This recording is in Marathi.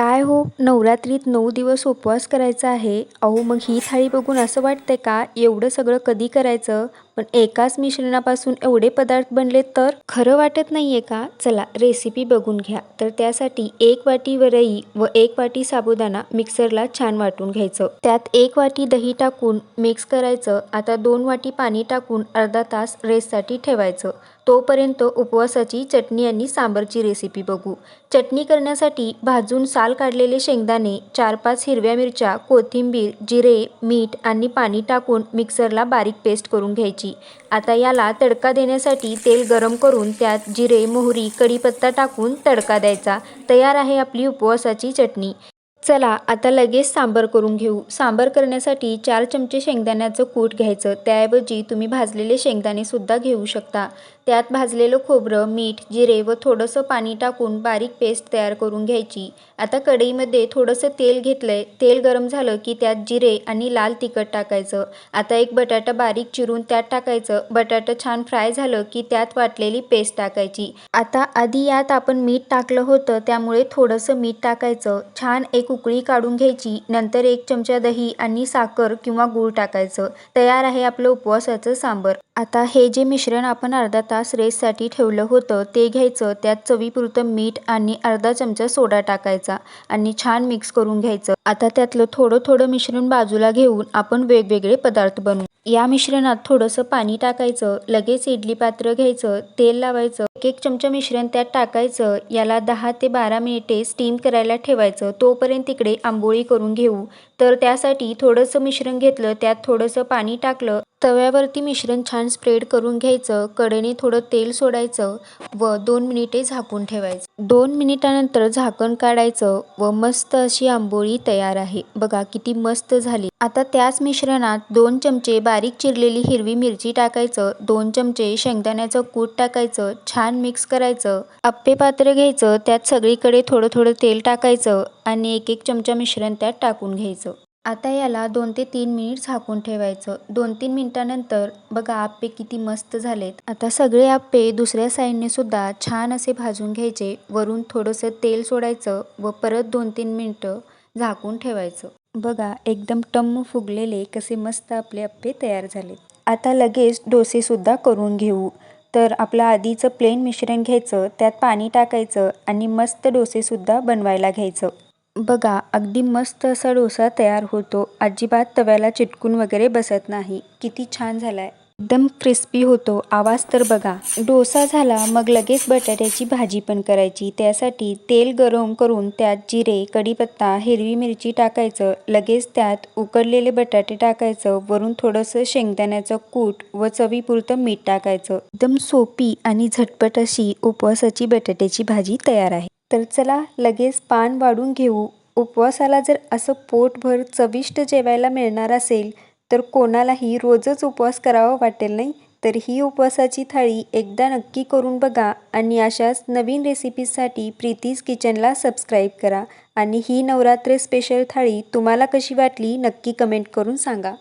काय हो? नवरात्रीत नऊ दिवस उपवास करायचा आहे. अहो मग ही थाळी बघून असं वाटतंय का? एवढं सगळं कधी करायचं? पण एकाच मिश्रणापासून एवढे पदार्थ बनले तर खरं वाटत नाहीये का? चला रेसिपी बघून घ्या. तर त्यासाठी एक वाटी वरई व एक वाटी साबुदाणा मिक्सरला छान वाटून घ्यायचं. त्यात एक वाटी दही टाकून मिक्स करायचं. आता दोन वाटी पाणी टाकून अर्धा तास रेससाठी ठेवायचं. तोपर्यंत उपवासाची चटणी आणि सांबरची रेसिपी बघू. चटणी करण्यासाठी भाजून साल काढलेले शेंगदाणे चार पाच हिरव्या मिरच्या कोथिंबीर जिरे मीठ आणि पाणी टाकून मिक्सरला बारीक पेस्ट करून घ्यायची. आता याला तडका देण्यासाठी तेल गरम करून त्यात जिरे मोहरी कढीपत्ता टाकून तडका द्यायचा. तयार आहे आपली उपवासाची चटणी. चला आता लगेच सांबर करून घेऊ. सांबर करण्यासाठी चार चमचे शेंगदाण्याचं कूट घ्यायचं. त्याऐवजी तुम्ही भाजलेले शेंगदाणेसुद्धा घेऊ शकता. त्यात भाजलेलं खोबरं मीठ जिरे व थोडंसं पाणी टाकून बारीक पेस्ट तयार करून घ्यायची. आता कढईमध्ये थोडंसं तेल घेतलं आहे तेल गरम झालं की त्यात जिरे आणि लाल तिखट टाकायचं. आता एक बटाटा बारीक चिरून त्यात टाकायचं. बटाटा छान फ्राय झालं की त्यात वाटलेली पेस्ट टाकायची. आता आधी यात आपण मीठ टाकलं होतं त्यामुळे थोडंसं मीठ टाकायचं. छान एक उकळी काढून घ्यायची नंतर एक चमचा दही आणि साखर किंवा गूळ टाकायचं. तयार आहे आपलं उपवासाचं सांबर. आता हे जे मिश्रण आपण अर्धा तास रेससाठी ठेवलं होतं ते घ्यायचं. त्यात चवीपुरतं मीठ आणि अर्धा चमचा सोडा टाकायचा आणि छान मिक्स करून घ्यायचं. आता त्यातलं थोडं थोडं मिश्रण बाजूला घेऊन आपण वेगवेगळे पदार्थ बनवू. या मिश्रणात थोडंसं पाणी टाकायचं लगेच इडली पात्र घ्यायचं तेल लावायचं एक एक चमचा मिश्रण त्यात टाकायचं याला दहा ते बारा मिनिटे स्टीम करायला ठेवायचं तोपर्यंत तिकडे आंबोळी करून घेऊ. तर त्यासाठी थोडंसं मिश्रण घेतलं त्यात थोडंसं पाणी टाकलं तव्यावरती मिश्रण छान स्प्रेड करून घ्यायचं कडेने थोडं तेल सोडायचं व दोन मिनिटे झाकून ठेवायचं. दोन मिनिटानंतर झाकण काढायचं व मस्त अशी आंबोळी तयार आहे. बघा किती मस्त झाली. आता त्याच मिश्रणात दोन चमचे बारीक चिरलेली हिरवी मिरची टाकायचं दोन चमचे शेंगदाण्याचं कूट टाकायचं छान मिक्स करायचं आप्पे पात्र घ्यायचं त्यात सगळीकडे थोडं थोडं तेल टाकायचं आणि एक एक चमचा मिश्रण त्यात टाकून घ्यायचं. आता याला दोन ते तीन मिनिट झाकून ठेवायचं. दोन तीन मिनिटानंतर बघा आप्पे किती मस्त झालेत. आता सगळे आप्पे दुसऱ्या साईडने सुद्धा छान असे भाजून घ्यायचे. वरून थोडंसं तेल सोडायचं व परत दोन तीन मिनटं झाकून ठेवायचं. बघा एकदम टम्म फुगलेले कसे मस्त आपले आप्पे तयार झाले आता लगेच डोसेसुद्धा करून घेऊ. तर आपलं आधीचं प्लेन मिश्रण घ्यायचं त्यात पाणी टाकायचं आणि मस्त डोसेसुद्धा बनवायला घ्यायचं. बघा अगदी मस्त असा डोसा तयार होतो. अजिबात तव्याला चिटकून वगैरे बसत नाही. किती छान झाला आहे एकदम क्रिस्पी होतो. आवाज तर बघा. डोसा झाला मग लगेच बटाट्याची भाजी पण करायची. त्यासाठी तेल गरम करून त्यात जिरे कढीपत्ता हिरवी मिरची टाकायचं. लगेच त्यात उकडलेले बटाटे टाकायचं. वरून थोडंसं शेंगदाण्याचं कूट व चवीपुरतं मीठ टाकायचं. एकदम सोपी आणि झटपट अशी उपवासाची बटाट्याची भाजी तयार आहे. तर चला लगेच पान वाढून घेऊ. उपवासाला जर असं पोटभर चविष्ट जेवायला मिळणार असेल तर कोणालाही रोजच उपवास करावा वाटेल नाही? तर ही उपवासाची थाळी एकदा नक्की करून बघा आणि अशाच नवीन रेसिपीजसाठी प्रीतीज किचनला सबस्क्राईब करा. आणि ही नवरात्र स्पेशल थाळी तुम्हाला कशी वाटली नक्की कमेंट करून सांगा.